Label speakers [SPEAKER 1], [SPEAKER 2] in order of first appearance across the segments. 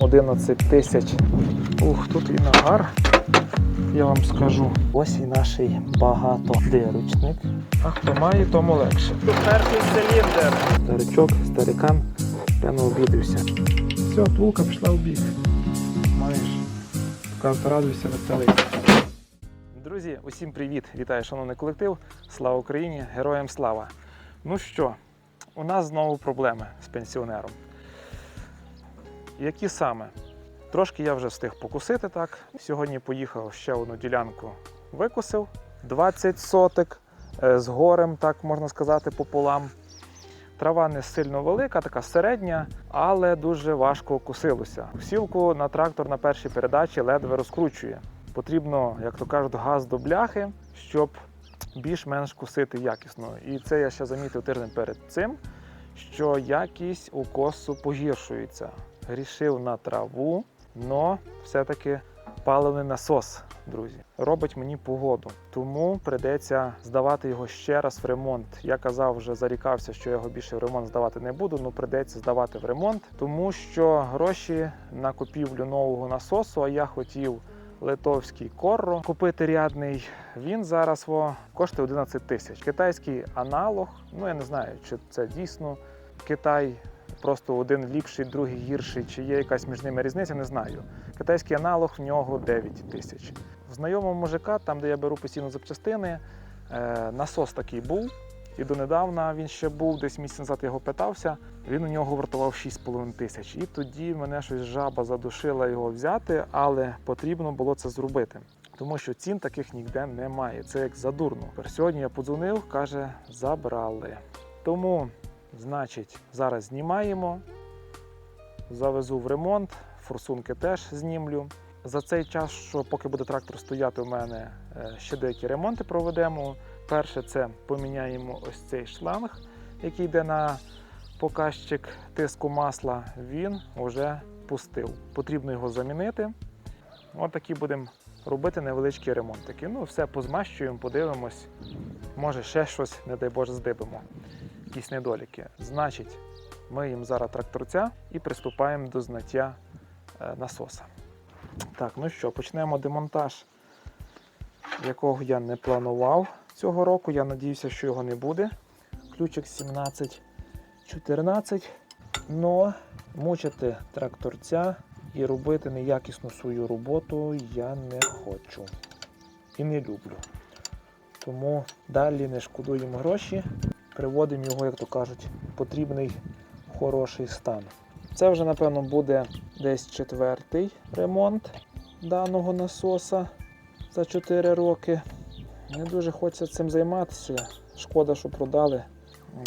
[SPEAKER 1] 11 тисяч. Ух, тут і нагар. Я вам скажу. Ось і наш багатодиручник. А хто має, тому легше. Перший циліндр. Старичок, старикан, певно обідався. Все, тулка пішла в бік. Маєш. Кажуть, радуйся, веселий. Друзі, усім привіт! Вітаю, шановний колектив. Слава Україні! Героям слава! Ну що, у нас знову проблеми з пенсіонером. Які саме? Трошки я вже встиг покусити так. Сьогодні поїхав ще одну ділянку, викусив 20 сотик е, з горем, так можна сказати, пополам. Трава не сильно велика, така середня, але дуже важко косилося. Сілку на трактор на першій передачі ледве розкручує. Потрібно, як то кажуть, газ до бляхи, щоб більш-менш косити якісно. І це я ще замітив тиждень перед цим, що якість укосу погіршується. Грішив на траву, але все-таки паливний насос, друзі, робить мені погоду. Тому прийдеться здавати його ще раз в ремонт. Я казав, вже зарікався, що його більше в ремонт здавати не буду, але прийдеться здавати в ремонт, тому що гроші на купівлю нового насосу, а я хотів литовський корро купити рядний. Він зараз во, коштує 11 тисяч. Китайський аналог, ну я не знаю, чи це дійсно Китай. Просто один ліпший, другий гірший, чи є якась між ними різниця, не знаю. Китайський аналог в нього 9 тисяч. В знайомого мужика, там де я беру постійно запчастини, е, насос такий був. І донедавна він ще був, десь місяць назад його питався. Він у нього вартував 6,5 тисяч. І тоді мене щось жаба задушила його взяти, але потрібно було це зробити. Тому що цін таких ніде немає. Це як задурно. Сьогодні я подзвонив, каже, забрали. Тому, значить, зараз знімаємо, завезу в ремонт, форсунки теж знімлю. За цей час, що поки буде трактор стояти, у мене е, ще деякі ремонти проведемо. Перше, це поміняємо ось цей шланг, який йде на показчик тиску масла. Він вже пустив. Потрібно його замінити. Ось такі будемо робити невеличкі ремонтики. Ну, все позмащуємо, подивимось. Може, ще щось, не дай Боже, здибимо. Якісь недоліки. Значить, миємо зараз тракторця і приступаємо до знаття е, насоса. Так, ну що, почнемо демонтаж, якого я не планував цього року. Я надіюся, що його не буде. Ключик 17-14. Но мучити тракторця і робити неякісну свою роботу я не хочу. І не люблю. Тому далі не шкодуємо гроші, приводимо його, як то кажуть, потрібний хороший стан. Це вже, напевно, буде десь четвертий ремонт даного насоса за 4 роки. Не дуже хочеться цим займатися. Шкода, що продали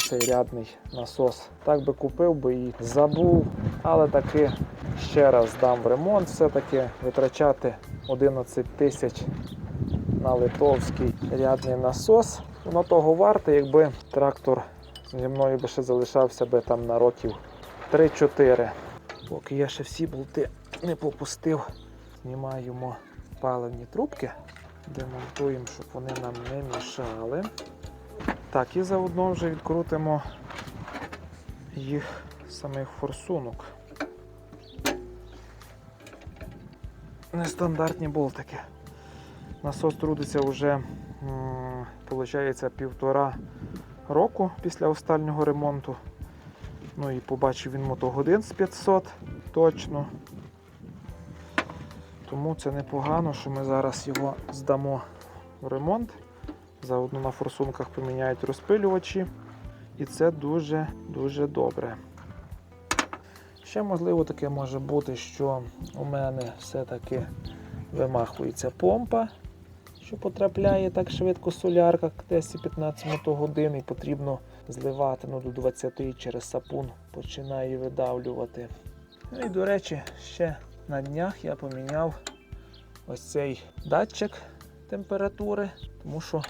[SPEAKER 1] цей рядний насос. Так би купив би і забув, але таки ще раз дам в ремонт. Все-таки витрачати 11 тисяч на литовський рядний насос. Воно того варте, якби трактор зі мною би ще залишався би там на років 3-4. Поки я ще всі болти не попустив, знімаємо паливні трубки, демонтуємо, щоб вони нам не мішали. Так, і заодно вже відкрутимо їх самих форсунок. Нестандартні болтики. Насос трудиться вже, виходить, півтора року після останнього ремонту. Ну і побачив він мотогодин з 500 точно. Тому це непогано, що ми зараз його здамо в ремонт. Заодно на форсунках поміняють розпилювачі. І це дуже-дуже добре. Ще можливо таке може бути, що у мене все-таки вимахується помпа, що потрапляє так швидко солярка, десь 15 мотогодин, і потрібно зливати ну, до 20 через сапун починає видавлювати. Ну і до речі, ще на днях я поміняв ось цей датчик температури, тому що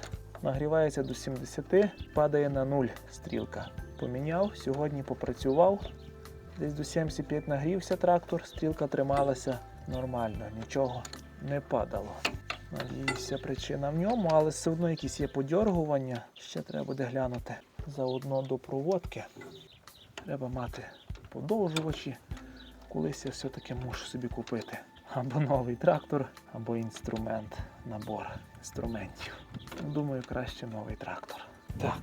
[SPEAKER 1] нагрівається до 70, падає на 0 стрілка. Поміняв, сьогодні попрацював. Десь до 75 нагрівся трактор, стрілка трималася нормально, нічого не падало. Надіюся, причина в ньому, але все одно якісь є подьоргування. Ще треба буде глянути заодно до проводки. Треба мати подовжувачі колись я все-таки мушу собі купити або новий трактор, або інструмент, набор інструментів. Думаю, краще новий трактор. Так.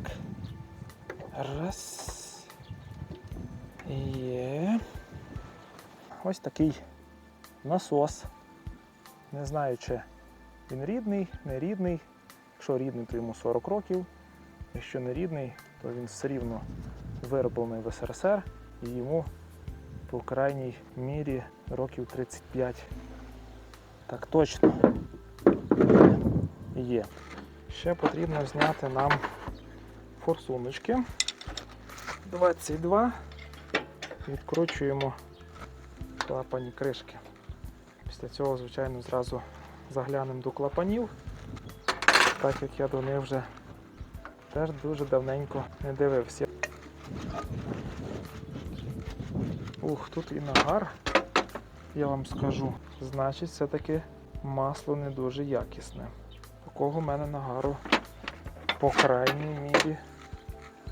[SPEAKER 1] Раз. Є. Ось такий насос. Не знаю, чи він рідний, не рідний. Якщо рідний, то йому 40 років. Якщо не рідний, то він все рівно вироблений в СРСР і йому по крайній мірі років 35. Так точно є. Ще потрібно зняти нам форсуночки. 22. Відкручуємо клапані кришки. Після цього, звичайно, зразу заглянемо до клапанів, так як я до них вже теж дуже давненько не дивився. Ух, тут і нагар, я вам скажу. Значить, все-таки масло не дуже якісне. Такого в мене нагару по крайній мірі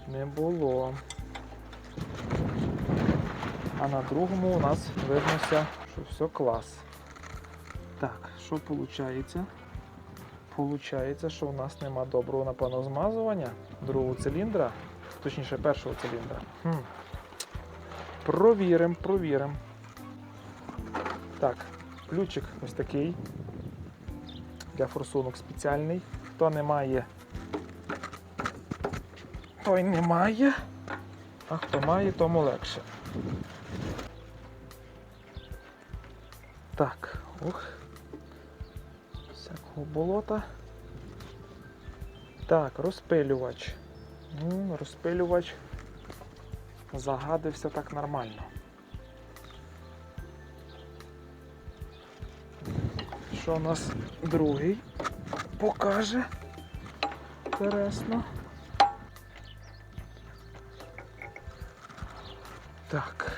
[SPEAKER 1] не було. А на другому у нас виднося, що все клас. Так, що виходить? Получається, що у нас нема доброго напевно змазування другого циліндра, точніше першого циліндра. Хм. Провіримо, провіримо. Так, ключик ось такий. Для форсунок спеціальний. Хто не має, той не має. А хто має, тому легше. Так, ух. Болота. Так, розпилювач. М, Розпилювач загадився так нормально. Що у нас другий покаже? Інтересно. Так.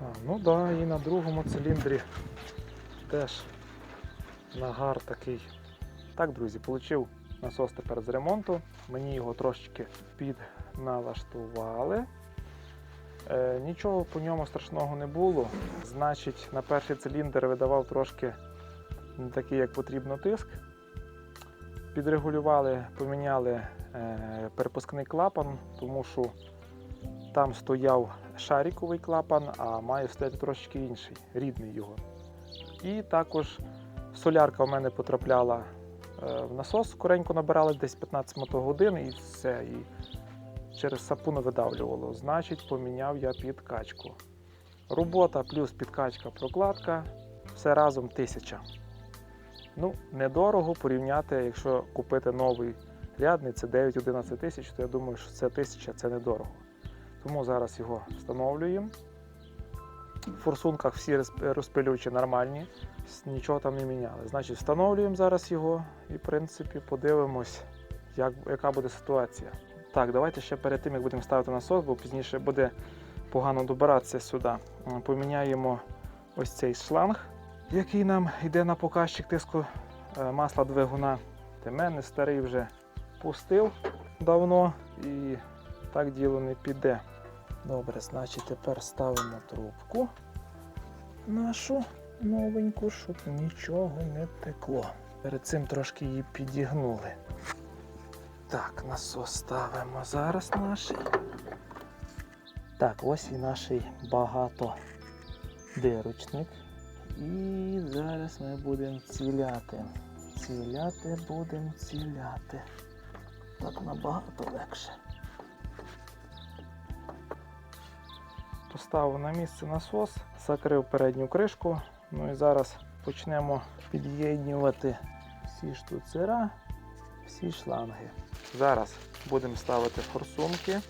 [SPEAKER 1] А, ну да, і на другому циліндрі теж нагар такий. Так, друзі, отримав насос тепер з ремонту. Мені його трошечки підналаштували. Е, нічого по ньому страшного не було. Значить, на перший циліндр видавав трошки не такий, як потрібно тиск. Підрегулювали, поміняли е, перепускний клапан, тому що там стояв шариковий клапан, а має стояти трошечки інший, рідний його. І також солярка в мене потрапляла в насос, скоренько набирали десь 15 мотогодин і все. І через сапу не видавлювало. Значить, поміняв я підкачку. Робота плюс підкачка, прокладка. Все разом 1000. Ну, недорого порівняти, якщо купити новий рядний, це 9-11 тисяч, то я думаю, що це 1000 це недорого. Тому зараз його встановлюємо. В форсунках всі розп- розпилювачі нормальні, нічого там не міняли. Значить, встановлюємо зараз його і, в принципі, подивимось, як, яка буде ситуація. Так, давайте ще перед тим, як будемо ставити насос, бо пізніше буде погано добиратися сюди. Поміняємо ось цей шланг, який нам йде на показчик тиску е, масла двигуна. Те мене старий вже пустив давно і так діло не піде. Добре, значить тепер ставимо трубку нашу новеньку, щоб нічого не текло. Перед цим трошки її підігнули. Так, насос ставимо зараз наш. Так, ось і наш багатодирочник. І зараз ми будемо ціляти. Ціляти будемо ціляти. Так набагато легше. Поставив на місце насос, закрив передню кришку. Ну і зараз почнемо під'єднювати всі штуцера, всі шланги. Зараз будемо ставити форсунки.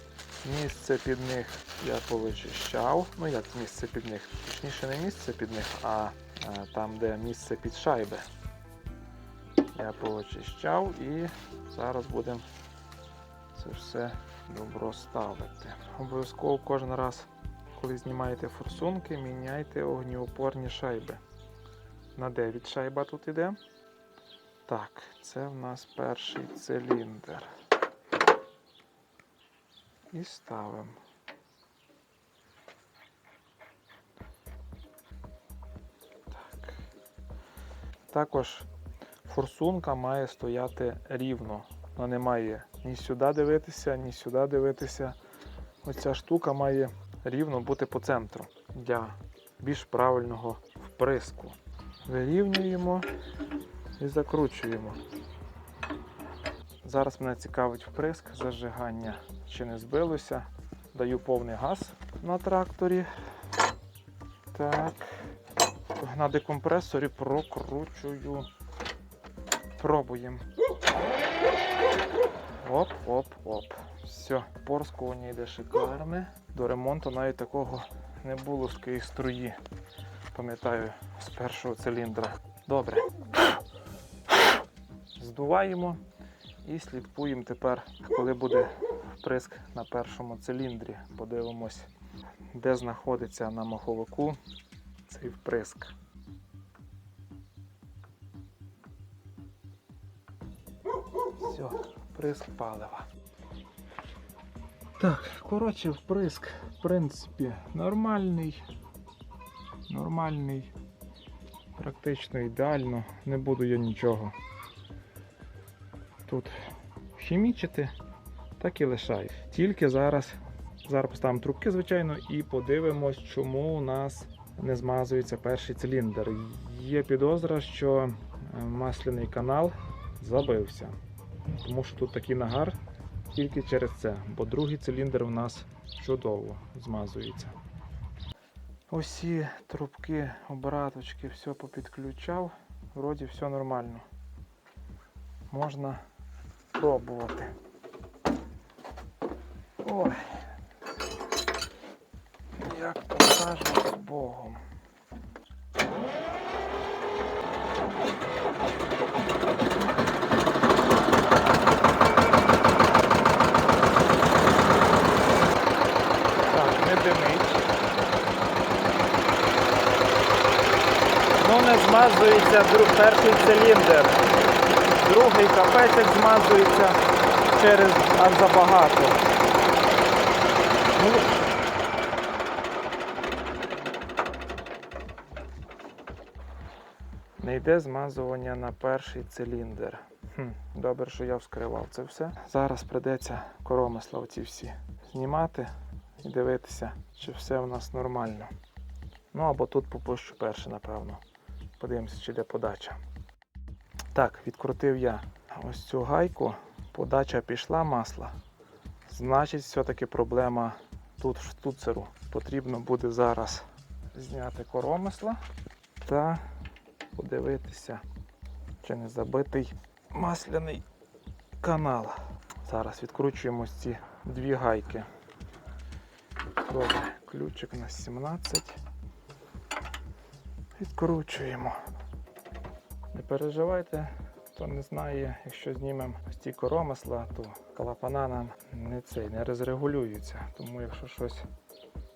[SPEAKER 1] Місце під них я повичищав. Ну як місце під них? Точніше не місце під них, а е, там, де місце під шайби. Я повичищав і зараз будемо це все добро ставити. Обов'язково кожен раз, коли знімаєте форсунки, міняйте огнеупорні шайби. На 9 шайба тут іде. Так, це в нас перший циліндр. І ставимо. Так. Також форсунка має стояти рівно. Вона не має ні сюди дивитися, ні сюди дивитися. Оця штука має рівно бути по центру для більш правильного вприску. Вирівнюємо і закручуємо. Зараз мене цікавить вприск, зажигання чи не збилося. Даю повний газ на тракторі. Так. На декомпресорі прокручую. Пробуємо. Оп, оп, оп. Все, порскування йде шикарне. До ремонту навіть такого не було з такої струї. Пам'ятаю, з першого циліндра. Добре. Здуваємо і слідкуємо тепер, коли буде вприск на першому циліндрі. Подивимось, де знаходиться на маховику цей вприск. Все, вприск палива. Так, коротше, вприск, в принципі, нормальний. Нормальний. Практично ідеально. Не буду я нічого тут хімічити, так і лишаю. Тільки зараз, зараз поставимо трубки, звичайно, і подивимось, чому у нас не змазується перший циліндр. Є підозра, що е, масляний канал забився. Тому що тут такий нагар тільки через це, бо другий циліндр у нас чудово змазується. Усі трубки, обраточки, все попідключав. Вроді все нормально. Можна пробувати. Ой. Як покажу з Богом. Не димить. Ну не змазується перший циліндр. Другий капець змазується через аж забагато. Ну, не йде змазування на перший циліндр. Хм, добре, що я вскривав це все. Зараз придеться коромисла оці всі знімати і дивитися, чи все у нас нормально. Ну або тут попущу перше, напевно. Подивимося, чи йде подача. Так, відкрутив я ось цю гайку. Подача пішла масла. Значить, все-таки проблема тут в штуцеру. Потрібно буде зараз зняти коромисла та подивитися, чи не забитий масляний канал. Зараз відкручуємо ці дві гайки. Добре, ключик на 17. Відкручуємо. Не переживайте, хто не знає, якщо знімемо ось ці коромисла, то клапана нам не цей, не розрегулюються. Тому якщо щось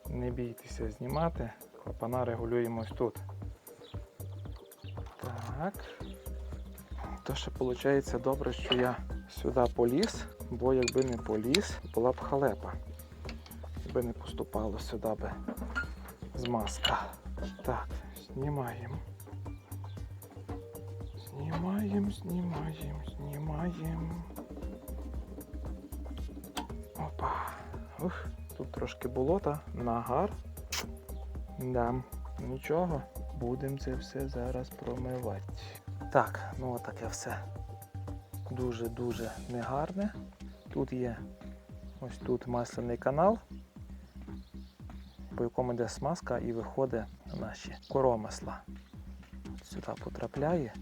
[SPEAKER 1] не бійтеся знімати, клапана регулюємо тут. Так. То ще виходить добре, що я сюди поліз, бо якби не поліз, була б халепа. Якби не поступало сюди би змазка. Так, знімаємо. Знімаємо, знімаємо, знімаємо. Опа. Ух, тут трошки болота, нагар. Да, нічого, будемо це все зараз промивати. Так, ну отаке все дуже-дуже негарне. Тут є ось тут масляний канал, по якому йде смазка і виходить наші коромисла. Сюди потрапляє.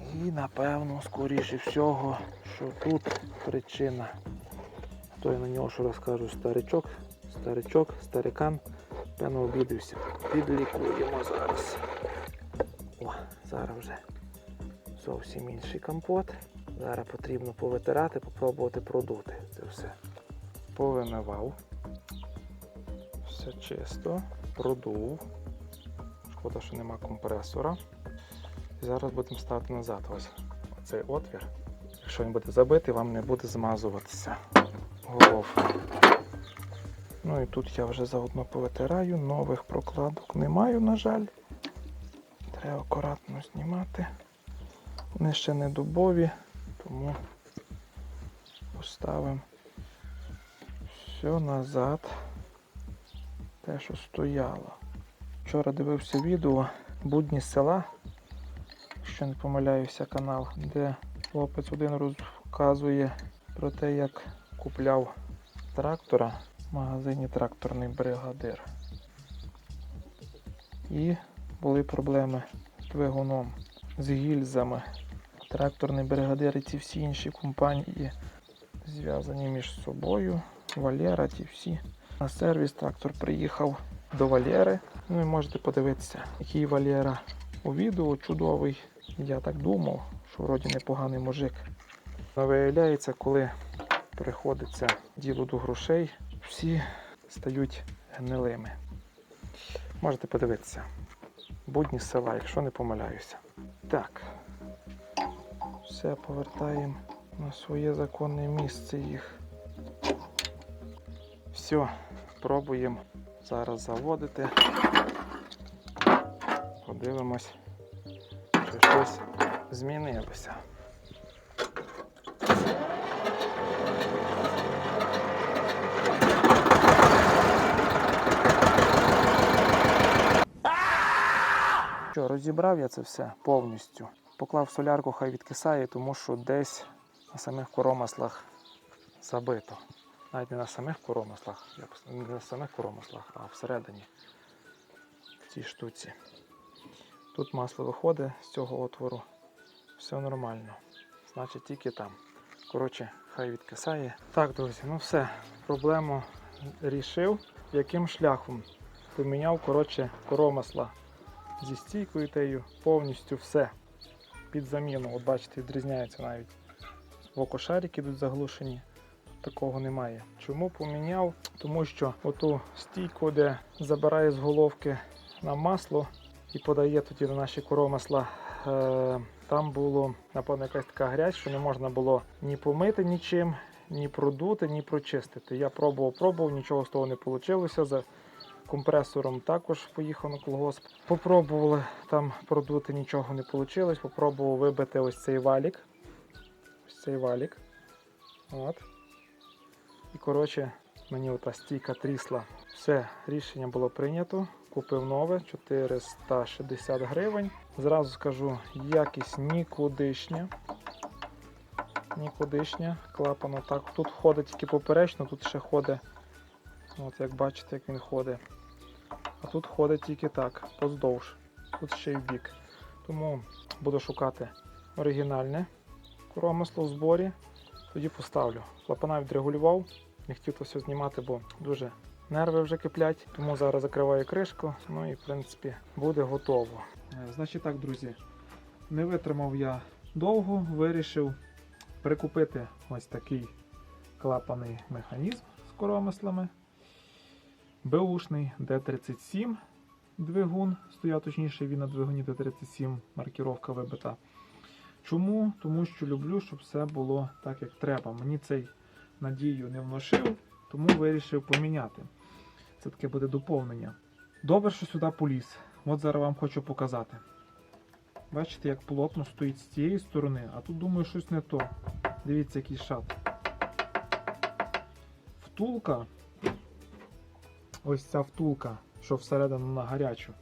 [SPEAKER 1] І напевно, скоріше всього, що тут причина. То я на нього що розкажу старичок, старичок, старикан, певно обідався. Підлікуємо зараз. О, зараз вже зовсім інший компот. Зараз потрібно повитирати, попробувати продути це все. Повимивав. Все чисто, продув. Шкода, що нема компресора. Зараз будемо ставити назад ось цей отвір. Якщо він буде забитий, вам не буде змазуватися головка. Ну і тут я вже заодно повитираю, нових прокладок не маю, на жаль. Треба акуратно знімати. Вони ще не дубові, тому поставимо все назад. Те, що стояло. Вчора дивився відео Будні села, якщо не помиляюся, канал, де хлопець один розказує про те, як купляв трактора в магазині тракторний бригадир. І були проблеми з двигуном, з гільзами. Тракторний бригадир і ці всі інші компанії зв'язані між собою. Валера, ті всі. На сервіс трактор приїхав до Валєри. Ну і можете подивитися, який Валєра у відео чудовий. Я так думав, що вроді непоганий мужик. Але виявляється, коли приходиться діло до грошей, всі стають гнилими. Можете подивитися. Будні села, якщо не помиляюся. Так. Все повертаємо на своє законне місце їх. Все, пробуємо зараз заводити. Подивимось, чи щось змінилося. Що, розібрав я це все повністю. Поклав солярку, хай відкисає, тому що десь на самих коромаслах забито. Навіть не на самих коромаслах, як не на самих коромаслах, а всередині в цій штуці. Тут масло виходить з цього отвору. Все нормально. Значить тільки там. Коротше, хай відкисає. Так, друзі, ну все. Проблему рішив. Яким шляхом? Поміняв, коротше, коромасла зі стійкою тею, повністю все. Під заміну. От бачите, відрізняється навіть. Вокошарики йдуть заглушені. Такого немає. Чому поміняв? Тому що оту стійку, де забирає з головки на масло і подає тоді на наші коромасла. Е, там було, напевно, якась така грязь, що не можна було ні помити нічим, ні продути, ні прочистити. Я пробував, пробував, нічого з того не вийшло. За компресором також поїхав на колгосп. Попробували там продути, нічого не вийшло. Попробував вибити ось цей валік. Ось цей валік. От. І коротше, мені ота стійка трісла. Все, рішення було прийнято. Купив нове 460 гривень. Зразу скажу, якість нікудишня. Нікудишня. Клапан отак. Тут ходить тільки поперечно, тут ще ходить. От як бачите, як він ходить. А тут ходить тільки так, поздовж. Тут ще й в бік. Тому буду шукати оригінальне коромисло в зборі. Тоді поставлю. Клапана відрегулював. Не хотів то все знімати, бо дуже нерви вже киплять. Тому зараз закриваю кришку. Ну і в принципі буде готово. Е, Значить так, друзі, не витримав я довго, вирішив прикупити ось такий клапаний механізм з коромислами. Беушний D37 двигун, стояв точніше він на двигуні D37, маркіровка вибита. Чому? Тому що люблю, щоб все було так, як треба. Мені цей надію не внушив, тому вирішив поміняти. Це таке буде доповнення. Добре, що сюди поліз. От зараз вам хочу показати. Бачите, як плотно стоїть з цієї сторони, а тут думаю щось не то. Дивіться, який шат. Втулка. Ось ця втулка, що всередину на гарячу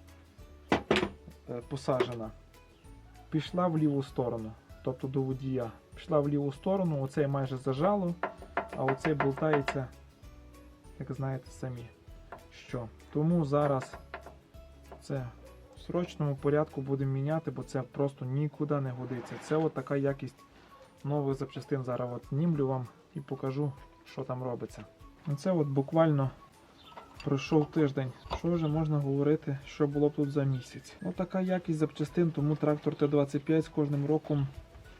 [SPEAKER 1] е, посаджена, пішла в ліву сторону, тобто до водія. Пішла в ліву сторону, оцей майже зажало, а оцей болтається, як знаєте самі. Що. Тому зараз це в срочному порядку будемо міняти, бо це просто нікуди не годиться. Це от така якість нових запчастин. Зараз от знімлю вам і покажу, що там робиться. Це от буквально пройшов тиждень. Що вже можна говорити, що було б тут за місяць? Ну така якість запчастин, тому трактор Т-25 з кожним роком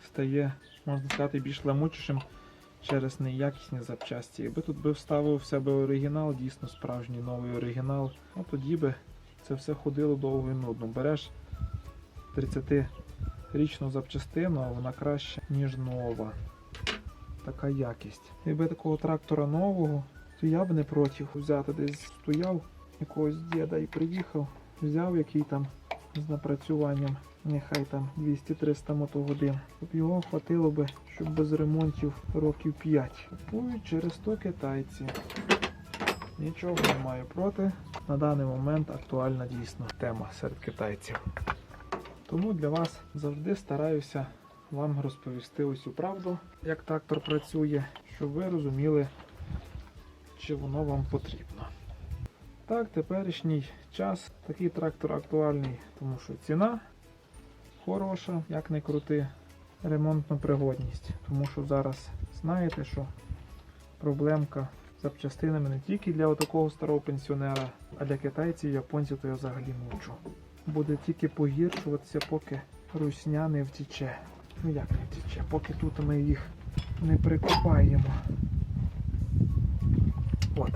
[SPEAKER 1] стає, можна сказати, більш ламучішим через неякісні запчасті. Якби тут би вставив в себе оригінал, дійсно справжній новий оригінал, ну тоді би це все ходило довго і нудно. Береш 30-річну запчастину, а вона краще, ніж нова. Така якість. Якби такого трактора нового, то я б не проти взяти десь стояв якогось діда і приїхав, взяв який там з напрацюванням, нехай там 200-300 мотогодин. Щоб його хватило би, щоб без ремонтів років 5. Купують через то китайці. Нічого не маю проти. На даний момент актуальна дійсно тема серед китайців. Тому для вас завжди стараюся вам розповісти усю правду, як трактор працює, щоб ви розуміли, чи воно вам потрібно. Так, теперішній час такий трактор актуальний, тому що ціна хороша, як не крути, ремонтна пригодність. Тому що зараз знаєте, що проблемка з запчастинами не тільки для такого старого пенсіонера, а для китайців і японців то я взагалі мовчу. Буде тільки погіршуватися, поки русня не втіче. Ну як не втіче, поки тут ми їх не прикопаємо. От.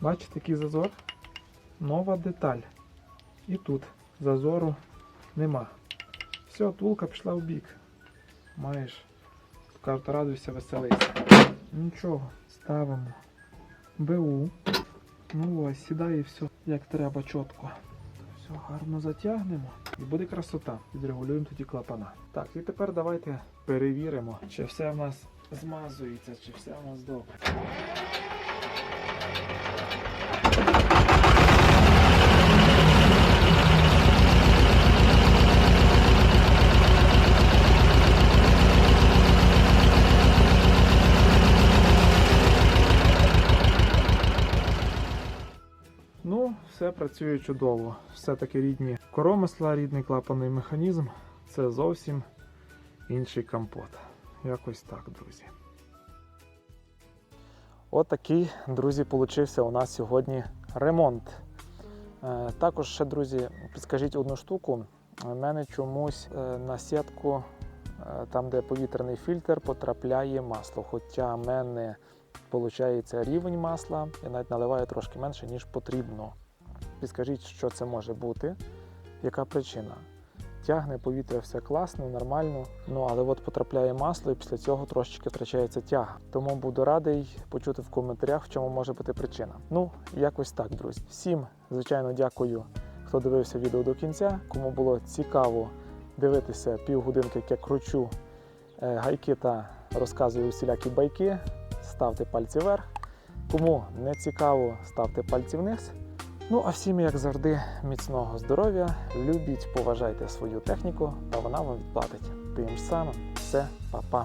[SPEAKER 1] Бачите, який зазор? Нова деталь. І тут зазору нема. Все, тулка пішла в бік. Маєш. Кажуть, радуйся, веселися. Нічого, ставимо. БУ. Ну ось, сідає все, як треба чітко. Все гарно затягнемо і буде красота. Відрегулюємо тоді клапана. Так, і тепер давайте перевіримо, чи все в нас змазується, чи все в нас добре. Ну, все працює чудово. Все-таки рідні коромисла, рідний клапанний механізм. Це зовсім інший компот. Якось так, друзі. От друзі, получився у нас сьогодні ремонт. Е, Також ще, друзі, підскажіть одну штуку. У мене чомусь е, на сітку, е, там, де повітряний фільтр, потрапляє масло. Хоча в мене виходить рівень масла, я навіть наливаю трошки менше, ніж потрібно. Підскажіть, що це може бути, яка причина? Тягне повітря все класно, нормально, ну але от потрапляє масло і після цього трошечки втрачається тяга. Тому буду радий почути в коментарях, в чому може бути причина. Ну, якось так, друзі. Всім, звичайно, дякую, хто дивився відео до кінця. Кому було цікаво дивитися півгодинки, як я кручу е, гайки та розказую усілякі байки, ставте пальці вверх. Кому не цікаво, ставте пальці вниз. Ну а всім, як завжди, міцного здоров'я, любіть, поважайте свою техніку, а вона вам відплатить. Тим самим все, па-па.